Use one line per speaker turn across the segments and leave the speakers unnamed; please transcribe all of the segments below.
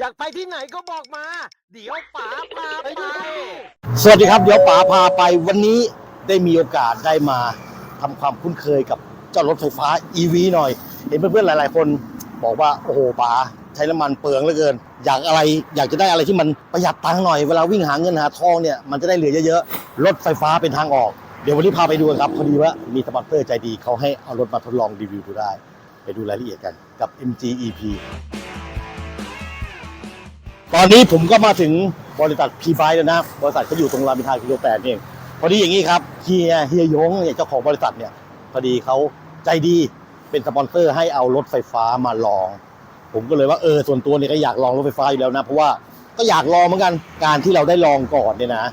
อยากไปที่ไหนก็บอกมา เดี๋ยวป๋าพาไป
สวัสดีครับ เดี๋ยวป๋าพาไปวันนี้ได้มีโอกาสได้มาทำความคุ้นเคยกับเจ้ารถไฟฟ้า EV หน่อย เห็นเพื่อนๆหลาย ๆ คนบอกว่า โอ้โหป๋าใช้น้ำมันเปลืองเหลือเกิน อยากอะไรอยากจะได้อะไรที่มันประหยัดตังค์หน่อยเวลาวิ่งหาเงินหาทองเนี่ยมันจะได้เหลือเยอะๆรถไฟฟ้าเป็นทางออก เดี๋ยววันนี้พาไปดูกันครับพอดีว่ามีสปอนเซอร์ใจดีเขาให้เอารถมาทดลองรีวิวดูได้ ไปดูรายละเอียดกันกับ MG EP ตอนนี้ผมก็มาถึงบริษัทพีไบแล้วนะ บริษัทเขาอยู่ตรงรามอินทรากิโลแปดเองพอดีอย่างนี้ครับเฮียเฮียยงเนี่ยเจ้าของบริษัทเนี่ยพอดีเขาใจดีเป็นสปอนเซอร์ให้เอารถไฟฟ้ามาลอง ผมก็เลยว่าเออส่วนตัวเนี่ยก็อยากลองรถไฟฟ้าอยู่แล้วนะ เพราะว่าก็อยากลองเหมือนกันการที่เราได้ลองก่อนเนี่ยนะ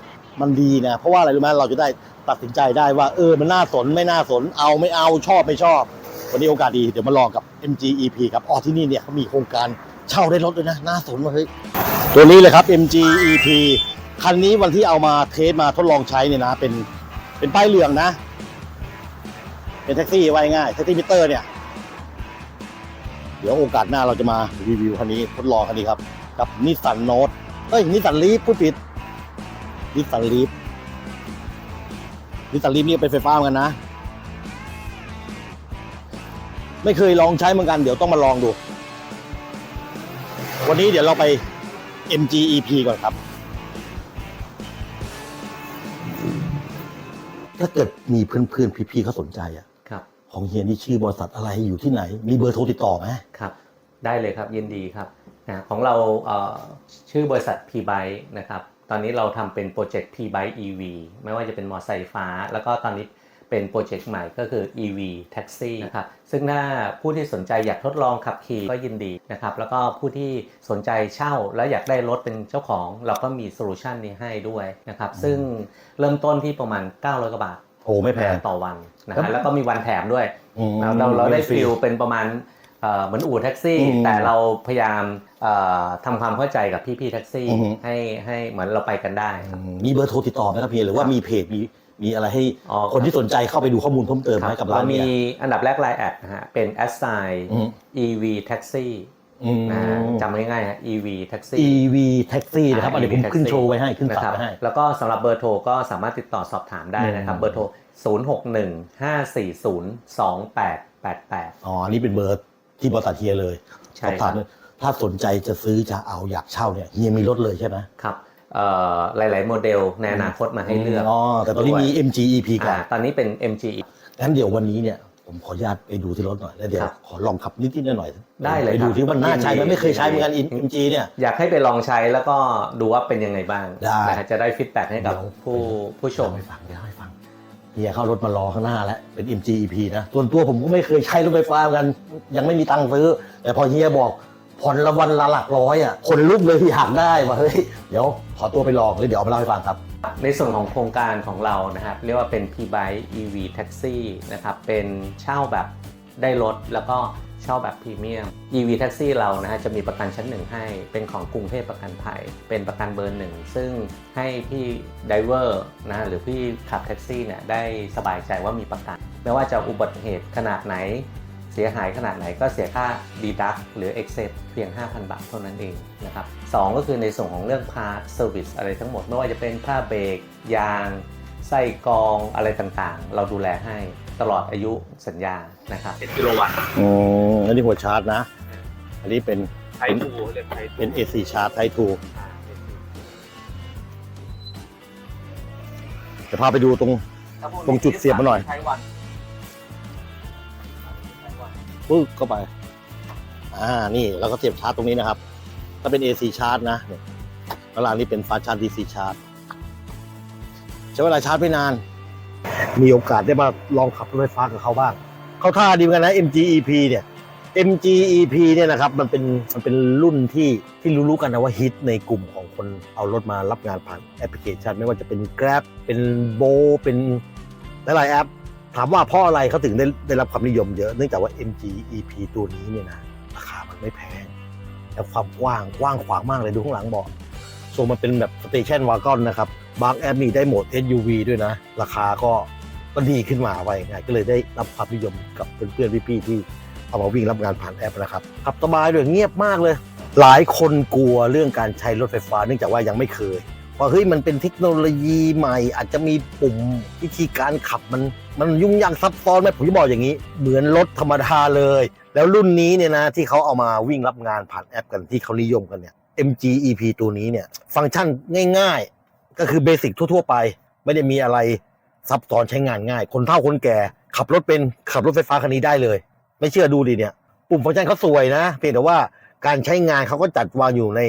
มันดีนะ เพราะว่าอะไรรู้ไหมเราจะได้ตัดสินใจได้ว่าเออมันน่าสนไม่น่าสนเอาไม่เอาชอบไม่ชอบ วันนี้โอกาสดีเดี๋ยวมาลองกับ MG EP ครับอ๋อที่นี่เนี่ยเขามีโครงการ เช่าได้รถด้วยนะน่าสนมากเฮ้ยตัวนี้เลยครับ MG EP คันนี้วันที่เอามาเทสมาทดลองใช้เนี่ยนะ เป็นเป็นป้ายเหลืองนะ เป็นแท็กซี่ไว้ง่ายแท็กซี่มิเตอร์เนี่ยเดี๋ยวโอกาสหน้าเราจะมารีวิวคันนี้ทดลองคันนี้ครับ กับนิสสันโนตเอ้ยนิสสันลีฟผู้ผิดนิสสันลีฟนิสสันลีฟนี่เป็นไฟฟ้าเหมือนกันนะ ไม่เคยลองใช้เหมือนกันเดี๋ยวต้องมาลองดู วันนี้เดี๋ยวเราไป MGEP ก่อนครับ ถ้าเกิดมีเพื่อนๆ พี่ๆเขาสนใจอะ
ครับ
ของเฮียนี่ชื่อบริษัทอะไรอยู่ที่ไหน มีเบอร์โทรติดต่อไหม
ครับ ได้เลยครับยินดีครับนะของเราเอ่อชื่อบริษัท p b y นะครับ ตอนนี้เราทำเป็นโปรเจกต์ p b y EV ไม่ว่าจะเป็นมอเตอร์ไซค์ไฟฟ้า แล้วก็ตอนนี้ เป็นโปรเจกต์ใหม่ก็คือ EV Taxi นะครับ ซึ่งถ้าผู้ที่สนใจอยากทดลองขับขี่ก็ยินดีนะครับ แล้วก็ผู้ที่สนใจเช่าแล้วอยากได้รถเป็นเจ้าของ เราก็มีโซลูชันนี้ให้ด้วยนะครับ ซึ่งเริ่มต้นที่ประมาณ 900กว่าบาท
โอ้ไม่แพง
ต่อวันนะ
ครั
ฮะ
บ
แล้วก็มีวันแถมด้วย
อืม
เราเราเราได้
ไม่ฟรี
ฟิลเป็นประมาณเอ่อเหมือนอู่แท็กซี่
อืม
แต่เราพยายามเอ่อทำความเข้าใจกับพี่ๆแท็กซี่
อือฮึ
ให้ให้เหมือนเราไปกันได้ครับ
มีเบอร์โทรติดต่อไหมครับเฮียหรือว่ามีเพจมี มีอะไรให้
อ๋อ
คนที่สนใจเข้าไปดูข้อมูลเพิ่มเติมไหม
ครับ
กับร้าน
เรามี
เนี่ย
อันดับแรกไลน์แอดนะฮะ เป็น a s s i g n
อืม
EV Taxi
อืม
นะฮะจำง่ายๆฮะ EV Taxi
EV Taxi นะครับ
อ่า
อันนี้ผม
EV
ขึ้น
Taxi
โชว์ไว้ให้ขึ้น
นะ
ตัด
ครับ
ไว้ให้
แล้วก็สำหรับเบอร์โทรก็สามารถติดต่อสอบถามได้นะครับ
อืม
เบอร์โทร 0615402888
อ๋ออันนี้เป็นเบอร์ที่บริษัทเฮียเลย
ใช่
สอบถาม
ครับ
ถ้าสนใจจะซื้อจะเอาอยากเช่าเนี่ยเฮียมีรถเลยใช่ไหม
ครับเอ่อ หลาย ๆ โมเดลในอนาคตมาให้เลือก
อ๋อแต่ตอนนี้มี MG EP ก่อน
อ่าตอนนี้เป็น MG
งั้นเดี๋ยววันนี้เนี่ยผมขออนุญาตไปดูที่รถหน่อยแล้วเดี๋ยว
ครับ
ขอลองขับนิดๆหน่อยๆ
ได้เลย
ไปดู
ครับ
ที่ว่าน่าใช้ไหม
ยินดี
ไม่เคยใช้เหมือนกัน
ยินดี
MG เนี่ย
อยากให้ไปลองใช้แล้วก็ดูว่าเป็นยังไงบ้าง
ได้
นะฮะจะได้ฟีดแบ็กให้กับ
เดี๋ยว
ผู้ผู้ชม
เล่าให้ฟังเดี๋ยวเล่าให้ฟังเฮียเข้ารถมารอข้างหน้าแล้วเป็น MG EP นะส่วนตัวผมก็ไม่เคยใช้รถไฟฟ้าเหมือนกัน ยังไม่มีตังค์ซื้อ แต่พอเฮียบอก ผ่อนละวันละหลักร้อยอะคนลุกเลยอยากได้ว่าเฮ้ยเดี๋ยวขอตัวไปลองเลยเดี๋ยวเอามาเล่าให้ฟังครับ
ในส่วนของโครงการของเรานะครับ เรียกว่าเป็น p b i EV Taxi นะครับ เป็นเช่าแบบได้รถแล้วก็เช่าแบบพรีเมียม EV Taxi เรานะฮะจะมีประกันชั้นหนึ่งให้ เป็นของกรุงเทพประกันภัย เป็นประกันเบอร์หนึ่ง ซึ่งให้พี่ไดเวอร์นะฮะหรือพี่ขับแท็กซี่เนี่ยได้สบายใจว่ามีประกัน ไม่ว่าจะอุบัติเหตุขนาดไหน เสียหายขนาดไหนก็เสียค่า deduct หรือ excess เพียง 5,000 บาทเท่านั้นเองนะครับสองก็คือในส่วนของเรื่อง part service อะไรทั้งหมด ไม่ว่าจะเป็นผ้าเบรกยางไส้กรองอะไรต่างๆ เราดูแลให้ตลอดอายุสัญญานะครับเป็นกิโลวัตต์
อ๋ออันนี้หัวชาร์จนะ อันนี้เป็น
ไททูเรียกไททู
เป็น AC ชาร์จไททูจะพาไปดูตรง ตรงจุดเสียบมาหน่อย ปึ๊กเข้าไป อ่า นี่เราก็เสียบชาร์จตรงนี้นะครับ ถ้าเป็น AC ชาร์จนะเนี่ยแล้วร้านนี้เป็นฟ้าชาร์จ DC ชาร์จ ใช้เวลาชาร์จไม่นาน มีโอกาสได้มาลองขับรถไฟฟ้ากับเขาบ้าง เขาท่าดีเหมือนกันนะ MGEP เนี่ย MGEP เนี่ยนะครับมันเป็นมันเป็นรุ่นที่ที่รู้ๆกันนะว่าฮิตในกลุ่มของคนเอารถมารับงานผ่านแอปพลิเคชัน ไม่ว่าจะเป็น Grab เป็นโบเป็นหลายๆแอป ถามว่าเพราะอะไรเขาถึงได้ได้รับความนิยมเยอะ เนื่องจากว่า MG EP ตัวนี้เนี่ยนะราคามันไม่แพง แล้วความกว้างกว้างขวางมากเลยดูข้างหลังเบอกส่วนมันเป็นแบบสเตชันวากอนนะครับ บางแอปมีได้โหมด SUV ด้วยนะ ราคาก็ก็ดีขึ้นมาไว้ไงก็เลยได้รับความนิยมกับเพื่อนๆพี่ๆที่เอามาวิ่งรับงานผ่านแอปนะครับขับสบายด้วยเงียบมากเลย หลายคนกลัวเรื่องการใช้รถไฟฟ้า เนื่องจากว่ายังไม่เคย ว่าเฮ้ยมันเป็นเทคโนโลยีใหม่ อาจจะมีปุ่มวิธีการขับมันมันยุ่งยากซับซ้อนไหมผมจะบอกอย่างนี้ เหมือนรถธรรมดาเลย แล้วรุ่นนี้เนี่ยนะที่เขาเอามาวิ่งรับงานผ่านแอปกันที่เขานิยมกันเนี่ย MG EP ตัวนี้เนี่ยฟังก์ชันง่าย ๆ ก็คือเบสิกทั่ว ๆ ไป ไม่ได้มีอะไรซับซ้อนใช้งานง่าย คนเฒ่าคนแก่ ขับรถเป็นขับรถไฟฟ้าคันนี้ได้เลย ไม่เชื่อดูดิเนี่ยปุ่มฟังก์ชันเขาสวยนะ เพียงแต่ว่าการใช้งานเขาก็จัดวางอยู่ใน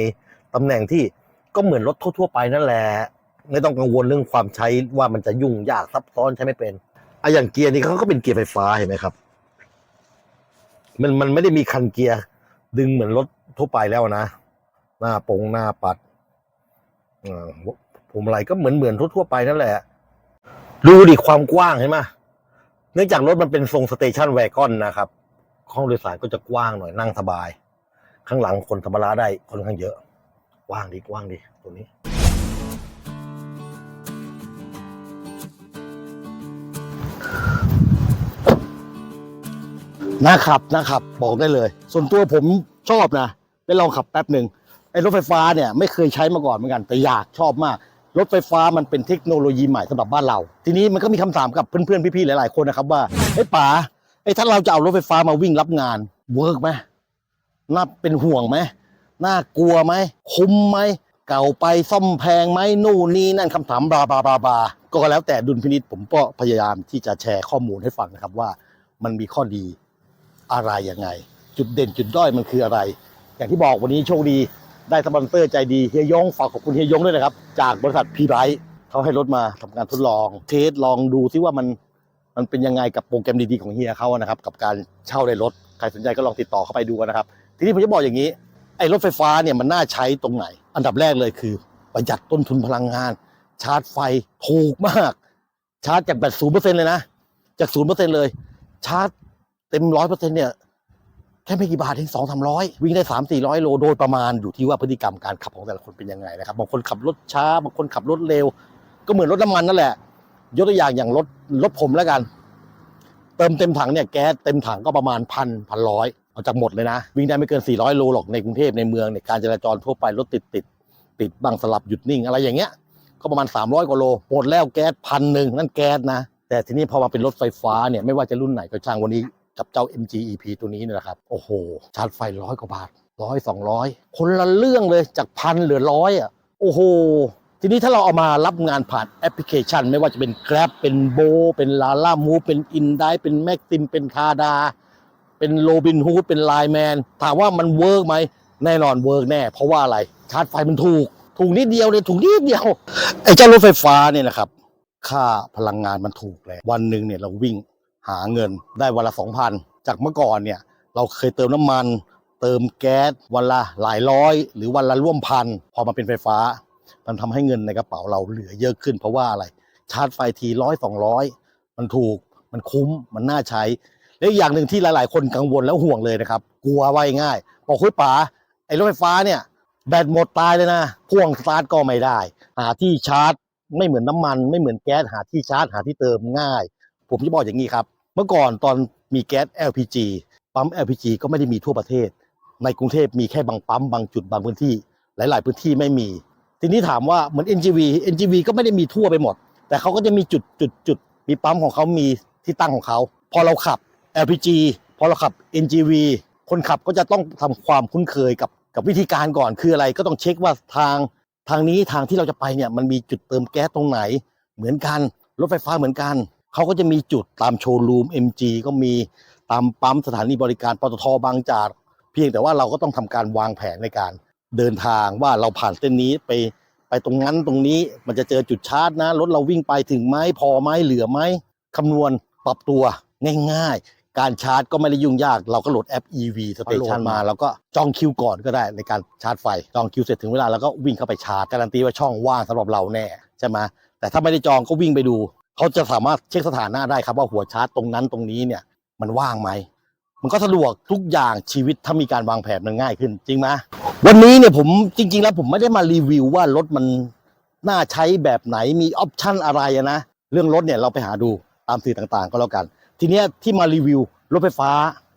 ตำแหน่งที่ ก็เหมือนรถทั่วๆไปนั่นแหละ ไม่ต้องกังวลเรื่องความใช้ว่ามันจะยุ่งยากซับซ้อนใช้ไม่เป็นอะอย่างเกียร์นี่เขาก็เป็นเกียร์ไฟฟ้าเห็นไหมครับ มันมันไม่ได้มีคันเกียร์ดึงเหมือนรถทั่วไปแล้วนะ หน้าปงหน้าปัดอ่าผมอะไรก็เหมือนเหมือนทั่วๆไปนั่นแหละ ดูดิความกว้างเห็นไหมเนื่องจากรถมันเป็นทรงสเตชันแวกอนนะครับห้องโดยสารก็จะกว้างหน่อยนั่งสบาย ข้างหลังคนธรรมดาได้ค่อนข้างเยอะ ว้างดีว้างดีตัวนี้นะครับนะครับบอกได้เลย ส่วนตัวผมชอบนะได้ลองขับแป๊บหนึ่งไอ้รถไฟฟ้าเนี่ยไม่เคยใช้มาก่อนเหมือนกัน แต่อยากชอบมาก รถไฟฟ้ามันเป็นเทคโนโลยีใหม่สำหรับบ้านเรา ทีนี้มันก็มีคำถามกับเพื่อนๆพี่ๆหลายๆคนนะครับว่าไอ้ป๋าไอ้ถ้าเราจะเอารถไฟฟ้ามาวิ่งรับงานเวิร์กไหมน่าเป็นห่วงไหม น่ากลัวไหม คุ้มไหม เก่าไปซ่อมแพงไหมนู่นนี่นั่นคำถามบาบาบาบาก็แล้วแต่ดุลพินิจผมก็พยายามที่จะแชร์ข้อมูลให้ฟังนะครับว่า มันมีข้อดีอะไรยังไง จุดเด่นจุดด้อยมันคืออะไร อย่างที่บอกวันนี้โชคดีได้สปอนเซอร์ใจดีเฮียยงฝากขอบคุณเฮียยงด้วยนะครับ จากบริษัทพีไบเขาให้รถมาทำการทดลองเทสลองดูซิว่ามันมันเป็นยังไงกับโปรแกรมดีๆของเฮียเขานะครับ กับการเช่าในรถใครสนใจก็ลองติดต่อเข้าไปดูนะครับ ทีนี้ผมจะบอกอย่างนี้ อ้รถไฟฟ้าเนี่ยมันน่าใช้ตรงไหน อันดับแรกเลยคือ ประหยัดต้นทุนพลังงาน ชาร์จไฟถูกมาก ชาร์จจากแบตศูนย์เปอร์เซ็นเลยนะ จากศูนย์เปอร์เซ็นเลย ชาร์จเต็มร้อยเปอร์เซ็นเนี่ยแค่ไม่กี่บาทเองสองสามร้อยวิ่งได้สามสี่ร้อยโลโดยประมาณอยู่ที่ว่าพฤติกรรมการขับของแต่ละคนเป็นยังไงนะครับบางคนขับรถช้าบางคนขับรถเร็ว ก็เหมือนรถน้ำมันนั่นแหละ ยกตัวอย่างอย่างรถรถผมแล้วกัน เติมเต็มถังเนี่ยแก๊สเต็มถังก็ประมาณพันพันร้อยเอาจากหมดเลยนะ วิ่งได้ไม่เกิน 400 โลหรอกในกรุงเทพในเมืองเนี่ยการจราจรทั่วไปรถติดติดติดบ้างสลับหยุดนิ่งอะไรอย่างเงี้ยก็ประมาณ 300 กว่าโลหมดแล้วแก๊สพันหนึ่งนั่นแก๊สนะ แต่ทีนี้พอมาเป็นรถไฟฟ้าเนี่ยไม่ว่าจะรุ่นไหนก็ช่างวันนี้กับเจ้า MG EP ตัวนี้เนี่ยนะครับ โอ้โห ชาร์จไฟร้อยกว่าบาทร้อยสองร้อยคนละเรื่องเลยจากพันเหลือร้อยอะโอ้โห ทีนี้ถ้าเราเอามารับงานผ่านแอปพลิเคชัน ไม่ว่าจะเป็น Grab เป็นโบ เป็นลาล่ามูเป็นอินไดเป็นแม็กซิมเป็นคาดา เป็นโรบินฮูดเป็นไลแมนถามว่ามันเวิร์กไหมแน่นอนเวิร์กแน่ เพราะว่าอะไรชาร์จไฟมันถูก ถูกนิดเดียวเลยถูกนิดเดียวไอ้เจ้ารถไฟฟ้าเนี่ยนะครับค่าพลังงานมันถูกเลยวันหนึ่งเนี่ยเราวิ่งหาเงินได้วันละสองพันจากเมื่อก่อนเนี่ยเราเคยเติมน้ำมัน เติมแก๊สวันละหลายร้อย หรือวันละร่วมพันพอมาเป็นไฟฟ้า มันทำให้เงินในกระเป๋าเราเหลือเยอะขึ้น เพราะว่าอะไรชาร์จไฟทีร้อยสองร้อยมันถูกมันคุ้มมันน่าใช้และอีกอย่างหนึ่งที่หลาย ๆ คนกังวลแล้วห่วงเลยนะครับ กลัวไว้ง่าย บอกคุยป๋าไอ้รถไฟฟ้าเนี่ย แบตหมดตายเลยนะพ่วงสตาร์ทก็ไม่ได้ หาที่ชาร์จ ไม่เหมือนน้ำมัน ไม่เหมือนแก๊สหาที่ชาร์จหาที่เติมง่าย ผมจะบอกอย่างนี้ครับ เมื่อก่อนตอนมีแก๊ส LPG ปั๊ม LPG ก็ไม่ได้มีทั่วประเทศ ในกรุงเทพมีแค่บางปั๊มบางจุดบางพื้นที่ หลาย ๆ พื้นที่ไม่มี ทีนี้ถามว่าเหมือน NGV NGV ก็ไม่ได้มีทั่วไปหมด แต่เขาก็จะมีจุดจุดจุดมีปั๊มของเขามีที่ตั้งของเขา พอเราขับ LPG พอเราขับ NGV คนขับก็จะต้องทำความคุ้นเคยกับกับวิธีการก่อนคืออะไรก็ต้องเช็คว่าทางทางนี้ทางที่เราจะไปเนี่ยมันมีจุดเติมแก๊สตรงไหน เหมือนกันรถไฟฟ้าเหมือนกันเขาก็จะมีจุดตามโชว์รูม MG ก็มีตามปั๊มสถานีบริการปตทบางจาก เพียงแต่ว่าเราก็ต้องทำการวางแผนในการ เดินทางว่าเราผ่านเส้นนี้ไปไปตรงนั้นตรงนี้มันจะเจอจุดชาร์จนะรถเราวิ่งไปถึงไหมพอไหมเหลือไหมคำนวณปรับตัวง่ายๆ การชาร์จก็ไม่ได้ยุ่งยาก เราก็โหลดแอป EV Station มา แล้วก็จองคิวก่อนก็ได้ในการชาร์จไฟ จองคิวเสร็จถึงเวลาแล้วก็วิ่งเข้าไปชาร์จการันตีว่าช่องว่างสำหรับเราแน่ใช่ไหมแต่ถ้าไม่ได้จองก็วิ่งไปดู เขาจะสามารถเช็คสถานะได้ครับว่าหัวชาร์จตรงนั้นตรงนี้เนี่ยมันว่างไหม มันก็สะดวกทุกอย่างชีวิตถ้ามีการวางแผนมันง่ายขึ้น จริงไหมวันนี้เนี่ยผมจริง ๆ แล้วผมไม่ได้มารีวิวว่ารถมันน่าใช้แบบไหนมีออปชั่นอะไรนะเรื่องรถเนี่ยเราไปหาดูตามสื่อต่างๆ ก็แล้วกัน ทีเนี้ยที่มารีวิวรถไฟฟ้า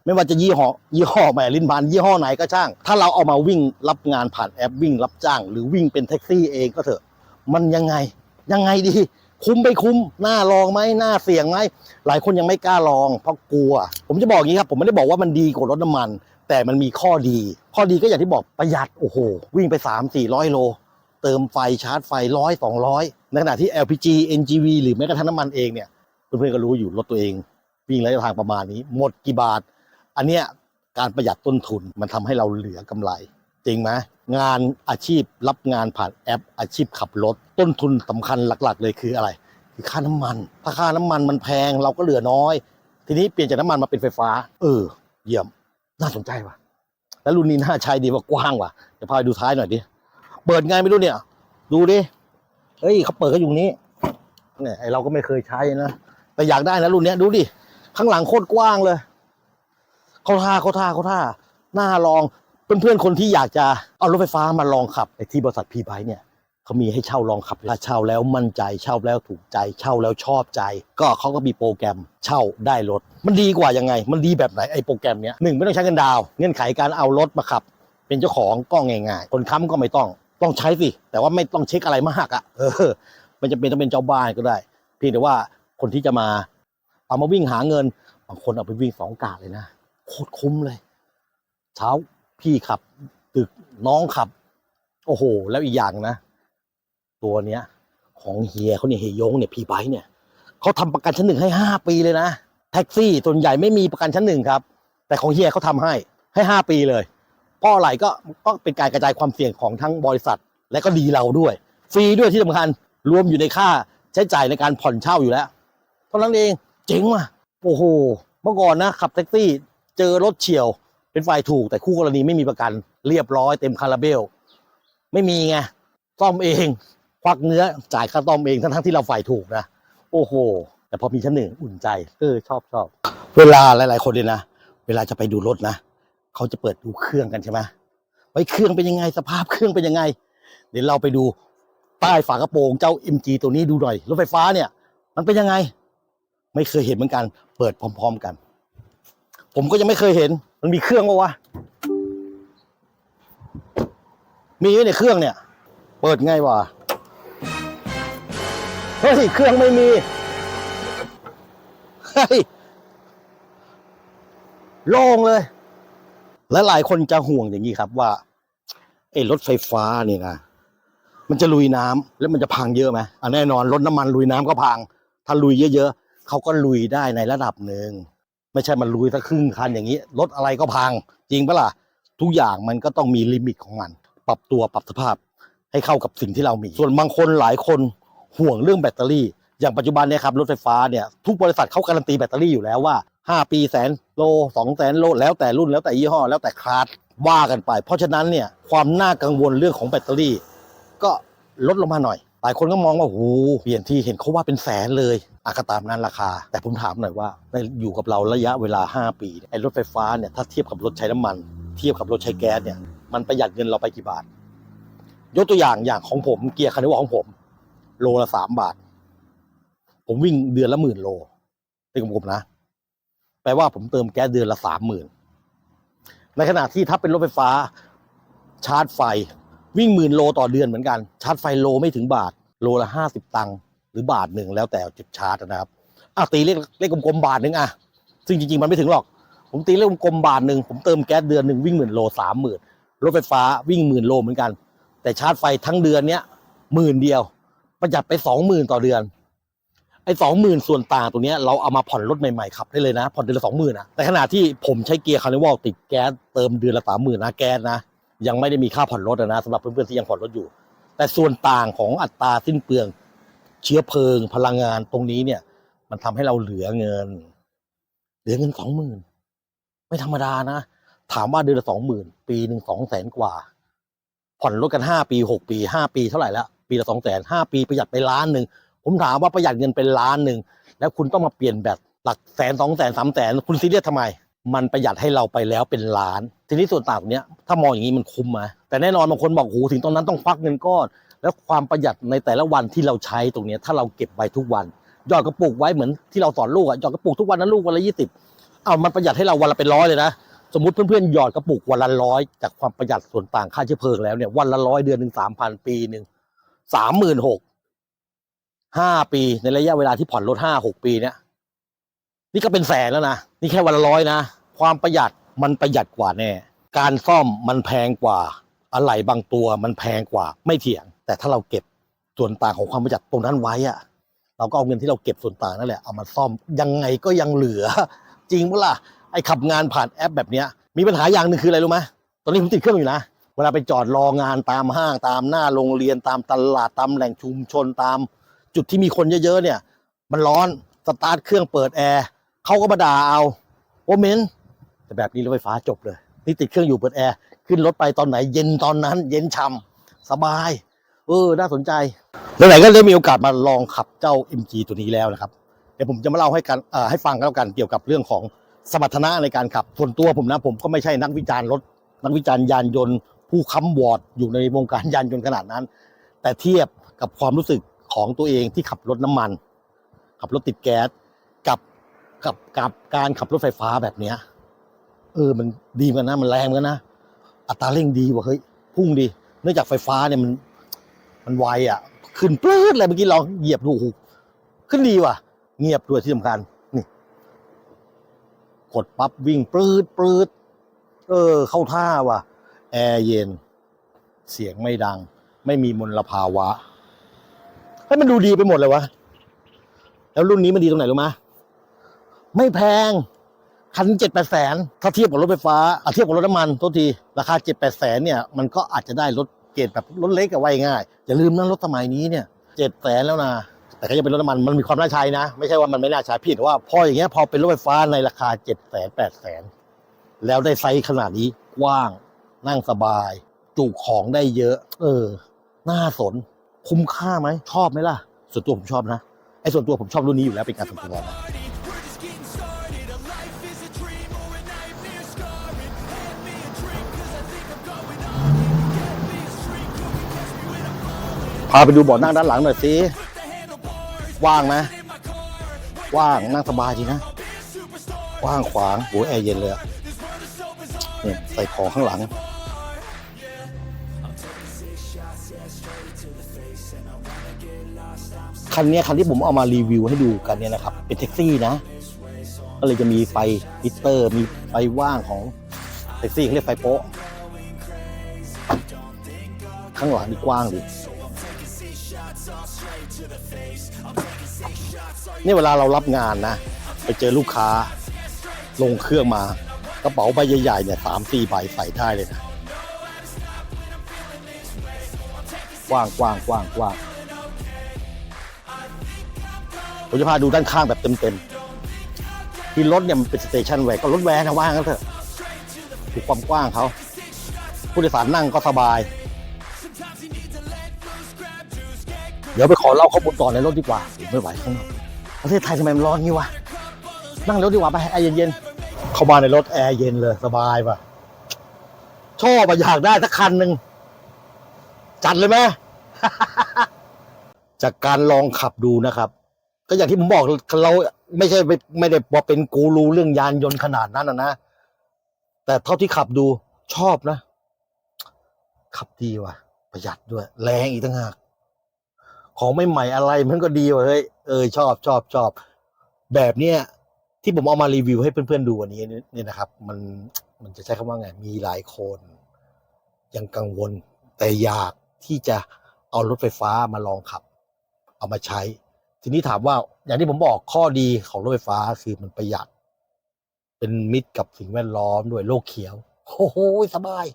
ไม่ว่าจะยี่ห้อยี่ห้อแหมลินพันยี่ห้อไหนก็ช่าง ถ้าเราเอามาวิ่งรับงานผ่านแอปวิ่งรับจ้าง หรือวิ่งเป็นแท็กซี่เองก็เถอะ มันยังไงยังไงดี คุ้มไปคุ้มน่าลองไหมน่าเสี่ยงไหมหลายคนยังไม่กล้าลอง เพราะกลัว ผมจะบอกอย่างนี้ครับ ผมไม่ได้บอกว่ามันดีกว่ารถน้ำมัน แต่มันมีข้อดี ข้อดีก็อย่างที่บอกประหยัดโอ้โห วิ่งไป 3 4 0 0 โล เติมไฟชาร์จไฟร้อยสองร้อยในขณะที่ LPG NGV หรือแม้กระทั่งน้ำมันเองเนี่ยเพื่อนๆก็รู้อยู่รถตัวเอง วิ่งระยะทางประมาณนี้ หมดกี่บาท อันเนี้ยการประหยัดต้นทุนมันทำให้เราเหลือกำไร จริงไหม งานอาชีพรับงานผ่านแอปอาชีพขับรถ ต้นทุนสำคัญหลัก ๆ เลยคืออะไร คือค่าน้ำมัน ถ้าค่าน้ำมันมันแพงเราก็เหลือน้อย ทีนี้เปลี่ยนจากน้ำมันมาเป็นไฟฟ้า เออ เยี่ยม น่าสนใจว่ะ แล้วรุ่นนี้น่าใช้ดีว่ากว้างว่ะเดี๋ยวพาไปดูท้ายหน่อยดิเปิดไงไม่รู้เนี่ย ดูดิเฮ้ยเขาเปิดกันอยู่นี้เนี่ยไอเราก็ไม่เคยใช้นะแต่อยากได้นะรุ่นนี้ดูดิข้างหลังโคตรกว้างเลยเขาท่าเขาท่าเขาท่าน่าลอง เพื่อนๆคนที่อยากจะเอารถไฟฟ้ามาลองขับที่บริษัทพีไบเนี่ยเขามีให้เช่าลองขับถ้าเช่าแล้วมั่นใจเช่าแล้วถูกใจเช่าแล้วชอบใจ ก็เขาก็มีโปรแกรมเช่าได้รถ มันดีกว่ายังไง มันดีแบบไหนไอ้โปรแกรมเนี้ยหนึ่งไม่ต้องใช้เงินดาวเงื่อนไขการเอารถมาขับ เป็นเจ้าของก็ง่ายๆ คนค้ำก็ไม่ต้องต้องใช้สิ แต่ว่าไม่ต้องเช็คอะไรมากอะ่ะเออมันจะเป็นต้องเป็นเจ้าบ้านก็ได้เพียงแต่ว่าคนที่จะมาเอามาวิ่งหาเงินบางคนเอาไปวิ่งสองกะเลยนะโคตรคุ้มเลย เช้า พี่ขับ ตึกน้องขับ โอ้โห แล้วอีกอย่างนะ ตัวเนี้ย ของเฮียเขาเนี่ยเฮยงเนี่ยพี่ไบค์เนี่ยเขาทำประกันชั้นหนึ่งให้ห้าปีเลยนะแท็กซี่ส่วนใหญ่ไม่มีประกันชั้นหนึ่งครับ แต่ของเฮียเขาทำให้ให้ห้าปีเลยเพราะอะไรก็ก็เป็นการกระจายความเสี่ยงของทั้งบริษัท และก็ดีเราด้วย ฟรีด้วยที่สำคัญรวมอยู่ในค่าใช้จ่ายในการผ่อนเช่าอยู่แล้วเท่านั้นเองเจ๋งว่ะโอ้โหเมื่อก่อนนะขับแท็กซี่ เจอรถเฉียว เป็นฝ่ายถูกแต่คู่กรณีไม่มีประกัน เรียบร้อยเต็มคาราเบล ไม่มีไงซ่อมเองควักเนื้อจ่ายค่าซ่อมเองทั้งทั้งๆที่เราฝ่ายถูกนะโอ้โห แต่พอมีชั้นหนึ่งอุ่นใจเออชอบชอบเวลาหลาย ๆ คนเลยนะเวลาจะไปดูรถนะเขาจะเปิดดูเครื่องกันใช่ไหมไว้เครื่องเป็นยังไงสภาพเครื่องเป็นยังไง เดี๋ยวเราไปดูใต้ฝากระโปรงเจ้า MG ตัวนี้ดูหน่อยรถไฟฟ้าเนี่ย มันเป็นยังไง ไม่เคยเห็นเหมือนกัน เปิดพร้อม ๆ กัน ผมก็ยังไม่เคยเห็น มันมีเครื่องปะวะ มีไหมเนี่ยเครื่องเนี่ย เปิดไงวะ เฮ้ย เครื่องไม่มี เฮ้ย โล่งเลย และหลายคนจะห่วงอย่างนี้ครับว่าไอ้รถไฟฟ้านี่นะ มันจะลุยน้ำแล้วมันจะพังเยอะไหมอะแน่นอนรถน้ำมันลุยน้ำก็พัง ถ้าลุยเยอะๆเขาก็ลุยได้ในระดับหนึ่ง ไม่ใช่มันลุยสักครึ่งคันอย่างนี้รถอะไรก็พัง จริงปะล่ะทุกอย่างมันก็ต้องมีลิมิตของมัน ปรับตัวปรับสภาพให้เข้ากับสิ่งที่เรามี ส่วนบางคนหลายคนห่วงเรื่องแบตเตอรี่ อย่างปัจจุบันเนี่ยครับรถไฟฟ้าเนี่ยทุกบริษัทเขาการันตีแบตเตอรี่อยู่แล้วว่า 5 ปีแสนโล2แสนโลแล้วแต่รุ่นแล้วแต่ยี่ห้อ แล้วแต่คลาสว่ากันไป เพราะฉะนั้นเนี่ยความน่ากังวลเรื่องของแบตเตอรี่ ก็ลดลงมาหน่อย หลายคนก็มองว่าโอ้โหเปลี่ยนที่เห็นเขาว่าเป็นแสนเลย อากตามนั้นราคา แต่ผมถามหน่อยว่าอยู่กับเราระยะเวลา 5 ปีเนี่ยไอ้รถไฟฟ้าเนี่ยถ้าเทียบกับรถใช้น้ำมัน เทียบกับรถใช้แก๊สเนี่ยมันประหยัดเงินเราไปกี่บาท ยกตัวอย่างอย่างของผมเกียร์คันนี้ของผม โลละสามบาท ผมวิ่งเดือนละหมื่นโลเป็นของผมนะแปลว่าผมเติมแก๊สเดือนละสามหมื่นในขณะที่ถ้าเป็นรถไฟฟ้าชาร์จไฟ วิ่งหมื่นโลต่อเดือนเหมือนกัน ชาร์จไฟโลไม่ถึงบาท โลละห้าสิบตังค์ รือบาทหนึ่งแล้วแต่จุดชาร์จนะครับอะตีเลขเลขกลมๆบาทหนึ่งอะซึ่งจริงๆมันไม่ถึงหรอก ผมตีเลขกลมๆบาทหนึ่งผมเติมแก๊สเดือนหนึ่งวิ่งหมื่นโลสามหมื่นรถไฟฟ้าวิ่งหมื่นโลเหมือนกัน แต่ชาร์จไฟทั้งเดือนเนี้ยหมื่นเดียว ประหยัดไปสองหมื่นต่อเดือนไอ้สองหมื่นส่วนต่างตัวเนี้ยเราเอามาผ่อนรถใหม่ๆขับได้เลยนะ ผ่อนเดือนละสองหมื่นนะแต่ขณะที่ผมใช้เกียร์คาร์นิวัลติดแก๊สเติมเดือนละสามหมื่นนะแก๊สนะ ยังไม่ได้มีค่าผ่อนรถอะนะสำหรับเพื่อนๆที่ยังผ่อนรถอยู่ แต่ส่วนต่างของอัตราสิ้นเปลือง เชื้อเพลิงพลังงานตรงนี้เนี่ย มันทำให้เราเหลือเงิน เหลือเงินสองหมื่นไม่ธรรมดานะ ถามว่าเดือนละสองหมื่นปีหนึ่งสองแสนกว่า ผ่อนรถกันห้าปีหกปีห้าปีเท่าไหร่แล้วปีละสองแสนห้าปีประหยัดไปล้านหนึ่งผมถามว่าประหยัดเงินเป็นล้านหนึ่งแล้วคุณต้องมาเปลี่ยนแบตหลักแสนสองแสนสามแสนคุณซีเรียสทำไม มันประหยัดให้เราไปแล้วเป็นล้าน ทีนี้ส่วนต่างเนี้ยถ้ามองอย่างนี้มันคุ้มไหมแต่แน่นอนบางคนบอกโอ้ถึงตรงนั้นต้องควักเงินก้อน แล้วความประหยัดในแต่ละวันที่เราใช้ตรงนี้ถ้าเราเก็บไว้ทุกวันหยอดกระปุกไว้เหมือนที่เราสอนลูกอะหยอดกระปุกทุกวันนะลูกวันละยี่สิบเอามันประหยัดให้เราวันละเป็นร้อยเลยนะสมมติเพื่อนๆหยอดกระปุกวันละร้อยจากความประหยัดส่วนต่างค่าเชื้อเพลิงแล้วเนี่ยวันละร้อยเดือนหนึ่งสามพันปีหนึ่งสามหมื่นหกห้าปีในระยะเวลาที่ผ่อนรถห้าหกปีเนี่ยนี่ก็เป็นแสนแล้วนะนี่แค่วันละร้อยนะความประหยัดมันประหยัดกว่าแน่การซ่อมมันแพงกว่าอะไหล่บางตัวมันแพงกว่าไม่เถียง แต่ถ้าเราเก็บส่วนต่างของความประหยัดตรงนั้นไว้อะเราก็เอาเงินที่เราเก็บส่วนต่างนั่นแหละเอามาซ่อมยังไงก็ยังเหลือ จริงปะล่ะไอ้ขับงานผ่านแอปแบบเนี้ยมีปัญหาอย่างหนึ่งคืออะไรรู้ไหมตอนนี้ผมติดเครื่องอยู่นะเวลาไปจอดรองานตามห้างตามหน้าโรงเรียนตามตลาดตามแหล่งชุมชนตาม จุดที่มีคนเยอะๆเนี่ย มันร้อนสตาร์ทเครื่องเปิดแอร์เขาก็มาด่าเอาโอเมนแต่แบบนี้รถไฟฟ้าจบเลย นี่ติดเครื่องอยู่เปิดแอร์ขึ้นรถไปตอนไหนเย็นตอนนั้น เย็นช่ำสบาย เออน่าสนใจไหนๆก็ได้มีโอกาสมาลองขับเจ้า MG ตัวนี้แล้วนะครับ เดี๋ยวผมจะมาเล่าให้กันเอ่อให้ฟังกันแล้วกันเกี่ยวกับเรื่องของสมรรถนะในการขับส่วนตัวผมนะผมก็ไม่ใช่นักวิจารณ์รถนักวิจารณ์ยานยนต์ ผู้ค้ำวอร์ดอยู่ในวงการยานยนต์ขนาดนั้น แต่เทียบกับความรู้สึกของตัวเองที่ขับรถน้ำมัน ขับรถติดแก๊สกับกับกับการขับรถไฟฟ้าแบบเนี้ยเออมันดีกันนะมันแรงกันนะอัตราเร่งดีว่ะเฮ้ยพุ่งดี เนื่องจากไฟฟ้าเนี่ยมัน มันไวอะ ขึ้นปลื้ดเลยเมื่อกี้ลองเหยียบดูโอ้โหขึ้นดีว่ะ เงียบด้วยที่สำคัญนี่ กดปั๊บวิ่งปลื้ดปลื้ดเออ เข้าท่าว่ะ แอร์เย็น เสียงไม่ดัง ไม่มีมลภาวะให้มันดูดีไปหมดเลยวะแล้วรุ่นนี้มันดีตรงไหนรู้ไหมไม่แพงคันเจ็ดแปดแสนถ้าเทียบกับรถไฟฟ้าเทียบกับรถน้ำมันโทษที ราคาเจ็ดแปดแสนเนี่ย มันก็อาจจะได้รถ เกรดแบบรถเล็กกับไวง่ายอย่าลืมนะรถสมัยนี้เนี่ยเจ็ดแสนแล้วนะแต่ก็ยังเป็นรถน้ำมันมันมีความน่าใช้นะ ไม่ใช่ว่ามันไม่น่าใช้พี่แต่ว่าพออย่างเงี้ยพอเป็นรถไฟฟ้าในราคาเจ็ดแสนแปดแสนแล้วได้ไซส์ขนาดนี้กว้างนั่งสบาย จุของได้เยอะ เออ น่าสน คุ้มค่าไหมชอบไหมล่ะ ส่วนตัวผมชอบนะไอ้ส่วนตัวผมชอบรุ่นนี้อยู่แล้วเป็นการส่วนตัวนะาไปดูเบาะนั่งด้านหลังหน่อยสิว่างไหมว่างนั่งสบายดีนะว่างขวางโอ้ยแอร์เย็นเลยอะเนี่ยใส่ของข้างหลัง คันนี้คันที่ผมเอามารีวิวให้ดูกันเนี่ยนะครับ เป็นแท็กซี่นะ ก็เลยจะมีไฟมิเตอร์ มีไฟว่างของแท็กซี่เขาเรียกไฟโป๊ะข้างหลังนี่กว้างดิ นี่เวลาเรารับงานนะ ไปเจอลูกค้าลงเครื่องมากระเป๋าใบใหญ่ๆเนี่ยสามสี่ใบใส่ได้เลยนะกว้างกว้างกว้างกว้างผมจะพาดูด้านข้างแบบเต็มๆที่รถเนี่ยมันเป็นสเตชันแวร์ก็รถแวร์นะว่างกันเถอะถูกความกว้างเขาผู้โดยสารนั่งก็สบาย เดี๋ยวไปขอเล่าข้อมูลต่อในรถดีกว่าไม่ไหวข้างนอก ประเทศไทยทำไมมันร้อนงี้วะ นั่งรถดีกว่าไปแอร์เย็นๆ เข้ามาในรถแอร์เย็นเลย สบายป่ะชอบอะอยากได้สักคันหนึ่ง จัดเลยไหม จากการลองขับดูนะครับ ก็อย่างที่ผมบอกเราไม่ใช่ไม่ไม่ได้ว่าเป็นกูรูเรื่องยานยนต์ขนาดนั้นนะนะ แต่เท่าที่ขับดูชอบนะ ขับดีว่ะ ประหยัดด้วย แรงอีกต่างหากของไม่ใหม่อะไรมันก็ดีว่ะเฮ้ย เออชอบชอบชอบ แบบเนี้ยที่ผมเอามารีวิวให้เพื่อนๆดูวันนี้เนี่ยนะครับ มันมันจะใช้คำว่าไง มีหลายคน ยังกังวล แต่อยากที่จะเอารถไฟฟ้ามาลองขับ เอามาใช้ ทีนี้ถามว่าอย่างที่ผมบอกข้อดีของรถไฟฟ้าคือมันประหยัด เป็นมิตรกับสิ่งแวดล้อมด้วยโลกเขียวโอ้โหสบาย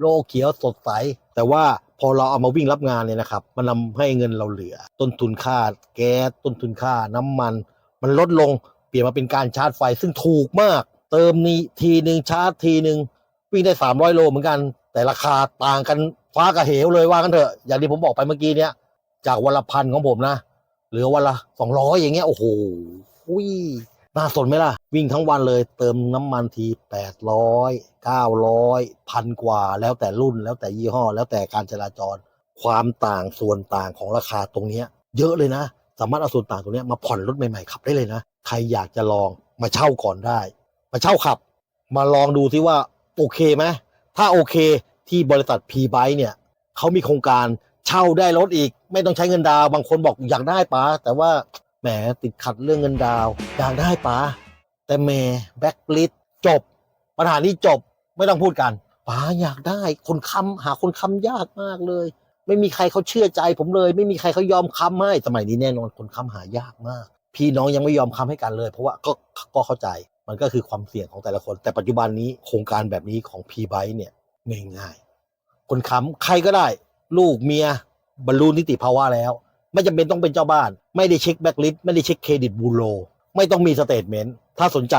โลกเขียวสดใส แต่ว่าพอเราเอามาวิ่งรับงานเนี่ยนะครับ มันนำให้เงินเราเหลือ ต้นทุนค่าแก๊สต้นทุนค่าน้ำมัน มันลดลงเปลี่ยนมาเป็นการชาร์จไฟซึ่งถูกมาก เติมนี้ทีหนึ่งชาร์จทีหนึ่งวิ่งได้ 300 โลเหมือนกัน แต่ราคาต่างกันฟ้ากับเหวเลยว่ากันเถอะอย่างที่ผมบอกไปเมื่อกี้เนี้ยจากวันละพันของผมนะ เหลือวันละ200 อย่างเงี้ยโอ้โหอุ้ย น่าสนไหมล่ะ วิ่งทั้งวันเลยเติมน้ำมันทีแปดร้อยเก้าร้อยพันกว่า แล้วแต่รุ่นแล้วแต่ยี่ห้อ แล้วแต่การจราจร ความต่างส่วนต่างของราคาตรงนี้เยอะเลยนะ สามารถเอาส่วนต่างตรงนี้มาผ่อนรถใหม่ๆขับได้เลยนะ ใครอยากจะลองมาเช่าก่อนได้ มาเช่าขับ มาลองดูซิว่าโอเคไหมถ้าโอเคที่บริษัท P Bike เนี่ยเขามีโครงการเช่าได้รถอีก ไม่ต้องใช้เงินดาวบางคนบอกอยากได้ป้าแต่ว่า แหมติดขัดเรื่องเงินดาวอยากได้ป้าแต่แหมแบ็กลิสจบ ปัญหานี้จบไม่ต้องพูดกันป้าอยากได้คนค้ำหาคนค้ำยากมากเลย ไม่มีใครเขาเชื่อใจผมเลย ไม่มีใครเขายอมค้ำให้สมัยนี้แน่นอนคนค้ำหายากมาก พี่น้องยังไม่ยอมค้ำให้กันเลย เพราะว่าก็ก็เข้าใจมันก็คือความเสี่ยงของแต่ละคน แต่ปัจจุบันนี้โครงการแบบนี้ของ p b i เนี่ยง่ายๆคนค้ำใครก็ได้ ลูกเมียบรรลุนิติภาวะแล้ว ไม่จำเป็นต้องเป็นเจ้าบ้าน ไม่ได้เช็คแบ็กลิสไม่ได้เช็คเครดิตบูโรไม่ต้องมีสเตทเมนต์ถ้าสนใจ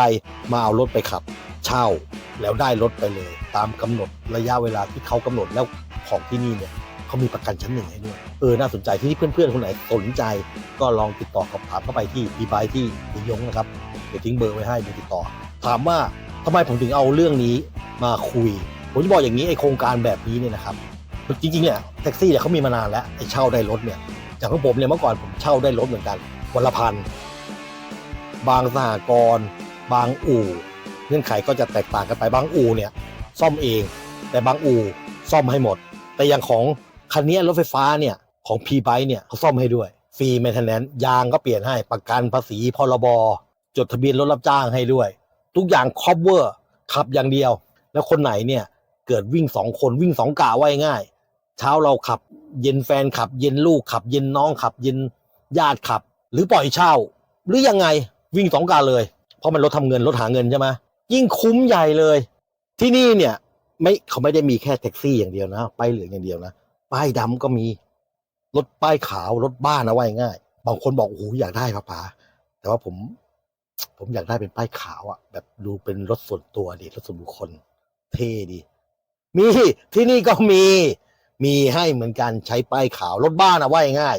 มาเอารถไปขับ เช่าแล้วได้รถไปเลย ตามกำหนดระยะเวลาที่เขากำหนดแล้วของที่นี่เนี่ยเขามีประกันชั้นหนึ่งให้ด้วยเออน่าสนใจที่นี่เพื่อนๆคนไหนสนใจ ก็ลองติดต่อสอบถามเข้าไปที่พีบายที่ยิยงนะครับเดี๋ยวทิ้งเบอร์ไว้ให้เบอร์ติดต่อ ถามว่าทำไมผมถึงเอาเรื่องนี้มาคุยผมจะบอกอย่างนี้ไอโครงการแบบนี้เนี่ยนะครับจริงๆเนี่ยแท็กซี่เนี่ยเขามีมานานแล้วไอเช่าได้รถเนี่ย อย่างของผมเนี่ยเมื่อก่อนผมเช่าได้รถเหมือนกันวันละพันบางสหกรณ์บางอู่เงื่อนไขก็จะแตกต่างกันไปบางอู่เนี่ย ซ่อมเอง แต่บางอู่ซ่อมให้หมด แต่อย่างของคันนี้รถไฟฟ้าเนี่ยของ P b i เนี่ยเขาซ่อมให้ด้วยฟรี maintenance ยางก็เปลี่ยนให้ประกันภาษีพรบจดทะเบียนรถรับจ้างให้ด้วย ทุกอย่าง cover ขับอย่างเดียว แล้วคนไหนเนี่ยเกิดวิ่งสองคนวิ่งสองกะว่าง่าย เช้าเราขับ เย็นแฟนขับ เย็นลูกขับ เย็นน้องขับ เย็นญาติขับ หรือปล่อยเช่า หรือยังไงวิ่งสองกะเลย เพราะมันรถทำเงินรถหาเงินใช่ไหมยิ่งคุ้มใหญ่เลย ที่นี่เนี่ยไม่เขาไม่ได้มีแค่แท็กซี่อย่างเดียวนะป้ายเหลืองอย่างเดียวนะป้ายดำก็มีรถป้ายขาวรถบ้านนะว่าง่าย บางคนบอกโอ้โหอยากได้ป้าป๋าแต่ว่าผม ผมอยากได้เป็นป้ายขาวอะ่ะ แบบดูเป็นรถส่วนตัวดิรถส่วนบุคคล เท่ดี มีที่นี่ก็มี มีให้เหมือนกันใช้ป้ายขาวรถบ้านอะว่าง่าย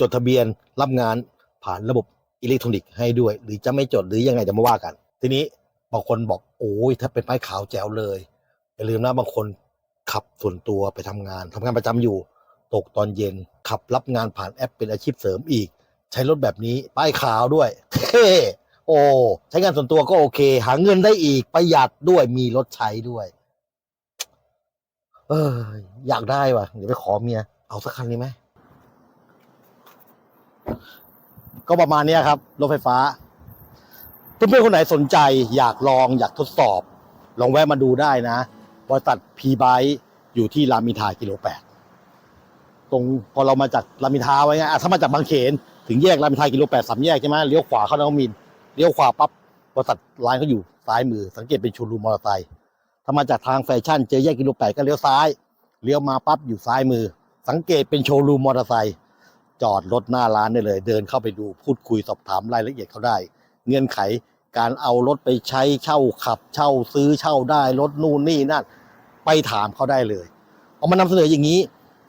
จดทะเบียนรับงานผ่านระบบอิเล็กทรอนิกส์ให้ด้วย หรือจะไม่จดหรือยังไงจะมาว่ากัน ทีนี้บางคนบอกโอ้ยถ้าเป็นป้ายขาวแจ๋วเลยอย่าลืมนะบางคนขับส่วนตัวไปทำงานทำงานประจำอยู่ ตกตอนเย็นขับรับงานผ่านแอปเป็นอาชีพเสริมอีก ใช้รถแบบนี้ป้ายขาวด้วยเท่โอ้ใช้งานส่วนตัวก็โอเค หาเงินได้อีกประหยัดด้วยมีรถใช้ด้วย เออ อยากได้ว่ะ เดี๋ยวไปขอเมีย เอาสักคันนี้ไหม ก็ประมาณนี้ครับ รถไฟฟ้า เพื่อนๆคนไหนสนใจ อยากลองอยากทดสอบ ลองแวะมาดูได้นะ บริษัทพีไบอยู่ที่รามอินทรากิโลแปดตรงพอเรามาจากรามอินทราไว้ไงอะถ้ามาจากบางเขน ถึงแยกรามอินทรากิโลแปดสามแยกใช่ไหมเลี้ยวขวาเข้านวมินเลี้ยวขวาปั๊บบริษัทร้านเขาอยู่ซ้ายมือ สังเกตเป็นชูรูมมอเตอร์ไซค์ ถ้ามาจากทางแฟชั่นเจอแยกกิโลแปดก็เลี้ยวซ้าย เลี้ยวมาปั๊บอยู่ซ้ายมือ สังเกตเป็นโชว์รูมมอเตอร์ไซค์จอดรถหน้าร้านได้เลย เดินเข้าไปดูพูดคุยสอบถามรายละเอียดเขาได้ เงื่อนไขการเอารถไปใช้เช่าขับ เช่าซื้อเช่าได้รถนู่นนี่นั่นไปถามเขาได้เลย เอามานำเสนออย่างนี้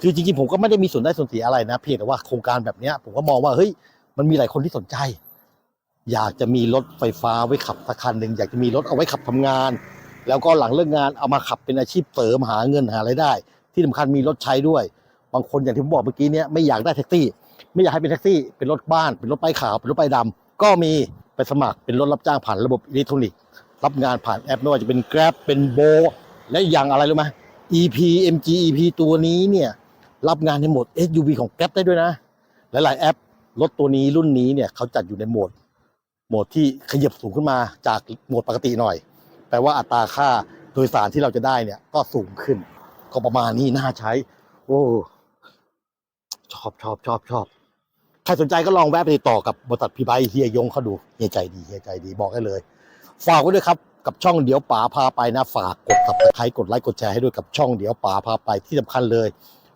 คือจริงๆผมก็ไม่ได้มีส่วนได้ส่วนเสียอะไรนะเพียงแต่ว่าโครงการแบบนี้ผมก็มองว่าเฮ้ยมันมีหลายคนที่สนใจ อยากจะมีรถไฟฟ้าไว้ขับสักคันหนึ่งอยากจะมีรถเอาไว้ขับทำงาน แล้วก็หลังเลิกงานเอามาขับเป็นอาชีพเสริมหาเงินหารายได้ ที่สำคัญมีรถใช้ด้วย บางคนอย่างที่ผมบอกเมื่อกี้เนี้ยไม่อยากได้แท็กซี่ ไม่อยากให้เป็นแท็กซี่ เป็นรถบ้าน เป็นรถป้ายขาวเป็นรถป้ายดำก็มีไปสมัครเป็นรถรับจ้างผ่านระบบอิเล็กทรอนิกส์รับงานผ่านแอปไม่ว่าจะเป็น Grab เป็นโบและอีกอย่างอะไรรู้ไหม EP MG EP ตัวนี้เนี่ยรับงานในโหมด SUV ของ Grab ได้ด้วยนะ หลาย ๆ แอปรถตัวนี้รุ่นนี้เนี่ยเขาจัดอยู่ในโหมดโหมดที่ขยับสูงขึ้นมาจากโหมดปกติหน่อย แปลว่าอัตราค่าโดยสารที่เราจะได้เนี่ย ก็สูงขึ้น ก็ประมาณนี้น่าใช้ โอ้ชอบชอบชอบชอบใครสนใจก็ลองแวะไปติดต่อกับบริษัทพีไบเฮียยงเขาดูเฮียใจดีเฮียใจดีบอกได้เลย ฝากไว้ด้วยครับกับช่องเดี๋ยวป๋าพาไปนะฝากกด subscribe กดไลค์กดแชร์ให้ด้วยกับช่องเดี๋ยวป๋าพาไปที่สำคัญเลย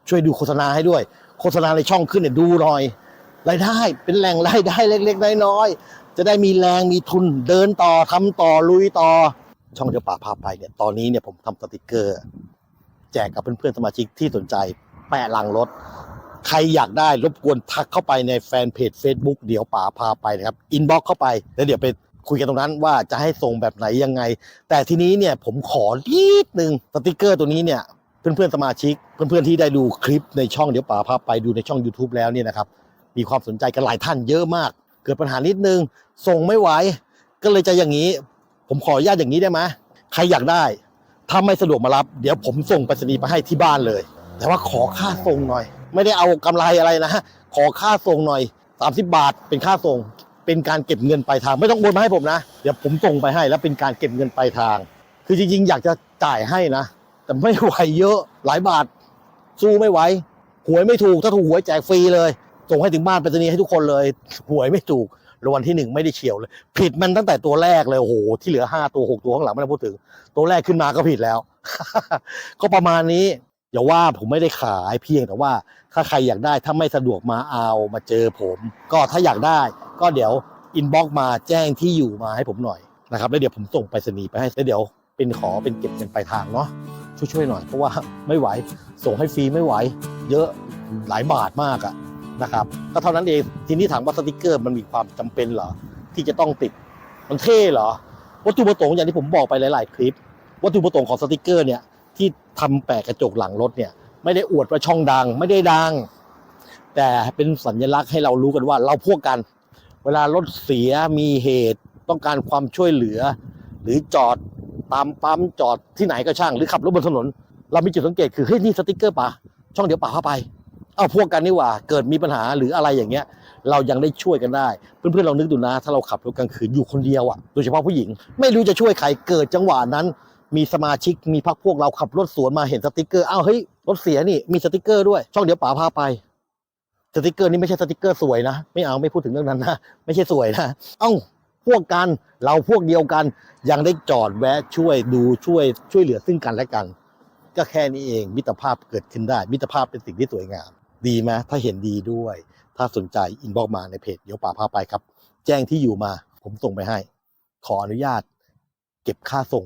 ช่วยดูโฆษณาให้ด้วย โฆษณาในช่องขึ้นเนี่ยดูหน่อยรายได้เป็นแหล่งรายได้เล็ก ๆ น้อยๆจะได้มีแรงมีทุนเดินต่อทำต่อลุยต่อ ช่องเดี๋ยวป๋าพาไปเนี่ยตอนนี้เนี่ยผมทำสติกเกอร์ แจกกับเพื่อนๆสมาชิกที่สนใจแปะลังรถ ใครอยากได้รบกวนทักเข้าไปในแฟนเพจ Facebook เดี๋ยวป๋าพาไปนะครับอินบ็อกเข้าไปแล้วเดี๋ยวไปคุยกันตรงนั้นว่าจะให้ส่งแบบไหนยังไง แต่ทีนี้เนี่ยผมขอนิดนึงสติกเกอร์ตัวนี้เนี่ยเพื่อนๆสมาชิก เพื่อนๆที่ได้ดูคลิปในช่องเดี๋ยวป๋าพาไปดูในช่อง YouTube แล้วเนี่ยนะครับมีความสนใจกันหลายท่านเยอะมาก เกิดปัญหานิดนึงส่งไม่ไหวก็เลยจะอย่างนี้ ผมขออนุญาตอย่างนี้ได้ไหมใครอยากได้ถ้าไม่สะดวกมารับ เดี๋ยวผมส่งไปรษณีย์ไปให้ที่บ้านเลย แต่ว่าขอค่าส่งหน่อย ไม่ได้เอากำไรอะไรนะขอค่าส่งหน่อย 30 บาทเป็นค่าส่ง เป็นการเก็บเงินปลายทาง ไม่ต้องโอนมาให้ผมนะ เดี๋ยวผมส่งไปให้แล้วเป็นการเก็บเงินปลายทาง คือจริงๆ อยากจะจ่ายให้นะ แต่ไม่ไหวเยอะหลายบาท สู้ไม่ไหวหวยไม่ถูกถ้าถูกหวยแจกฟรีเลย ส่งให้ถึงบ้านไปรษณีย์ให้ทุกคนเลยหวยไม่ถูก รางวัลที่หนึ่งไม่ได้เฉียวเลย ผิดมันตั้งแต่ตัวแรกเลยโอ้โหที่เหลือห้าตัวหกตัวข้างหลังไม่ต้พูดถึง ตัวแรกขึ้นมาก็ผิดแล้ว ก็ประมาณนี้อย่าว่าผมไม่ได้ขายเพียงแต่ว่าถ้าใครอยากได้ถ้าไม่สะดวกมาเอามาเจอผม ก็ถ้าอยากได้ ก็เดี๋ยวอินบ็อกมาแจ้งที่อยู่มาให้ผมหน่อยนะครับแล้วเดี๋ยวผมส่งไปรษณีย์ไปให้แล้วเดี๋ยวเป็นขอเป็นเก็บเงินปลายทางเนาะช่วยๆหน่อยเพราะว่าไม่ไหวส่งให้ฟรีไม่ไหว เยอะหลายบาทมากอะ นะครับก็เท่านั้นเองทีนี้ถามว่าสติกเกอร์มันมีความจำเป็นเหรอที่จะต้องติดมันเท่เหรอ วัตถุประสงค์อย่างที่ผมบอกไปหลาย ๆ คลิป วัตถุประสงค์ของสติกเกอร์เนี่ยที่ทำแปะกระจกหลังรถเนี่ยไม่ได้อวดว่าช่องดังไม่ได้ดัง แต่เป็นสัญลักษณ์ให้เรารู้กันว่าเราพวกกัน เวลารถเสียมีเหตุต้องการความช่วยเหลือ หรือจอดตามปั๊มจอดที่ไหนก็ช่าง หรือขับรถบนถนน เรามีจุดสังเกตคือเฮ้ยนี่สติกเกอร์ป่ะช่องเดี๋ยวป่าเข้าไป เอาพวกกันนี่หว่า เกิดมีปัญหาหรืออะไรอย่างเงี้ย เรายังได้ช่วยกันได้ เพื่อนๆเรานึกดูนะ ถ้าเราขับรถกลางคืนอยู่คนเดียวอะโดยเฉพาะผู้หญิง ไม่รู้จะช่วยใครเกิดจังหวะนั้น มีสมาชิกมีพักพวกเราขับรถสวนมาเห็นสติกเกอร์อ้าวเฮ้ยรถเสียนี่มีสติกเกอร์ด้วย ช่องเดี๋ยวป๋าพาไปสติกเกอร์นี่ไม่ใช่สติกเกอร์สวยนะ ไม่เอาไม่พูดถึงเรื่องนั้นนะไม่ใช่สวยนะเอ้าพวกกันเราพวกเดียวกัน ยังได้จอดแวะช่วยดูช่วยช่วยเหลือซึ่งกันและกัน ก็แค่นี้เองมิตรภาพเกิดขึ้นได้ มิตรภาพเป็นสิ่งที่สวยงาม ดีไหมถ้าเห็นดีด้วย ถ้าสนใจอินบ็อกมาในเพจเดี๋ยวป่าพาไปครับ แจ้งที่อยู่มา ผมส่งไปให้ ขออนุญาต เก็บค่าส่ง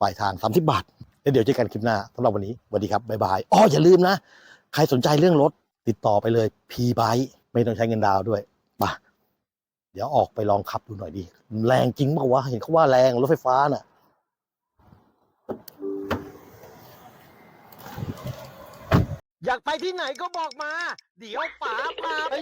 ปลายทาง30บาทแล้วเดี๋ยวเจอกันคลิปหน้าสำหรับวันนี้สวัสดีครับบ๊ายบายอ๋ออย่าลืมนะ ใครสนใจเรื่องรถติดต่อไปเลย P b i ไม่ต้องใช้เงินดาวด้วยไปเดี๋ยวออกไปลองขับดูหน่อยดี แรงจริงเปล่าวะเห็นเขาว่าแรงรถไฟฟ้าน่ะ
อยากไปที่ไหนก็บอกมา เดี๋ยวป๋าพาไป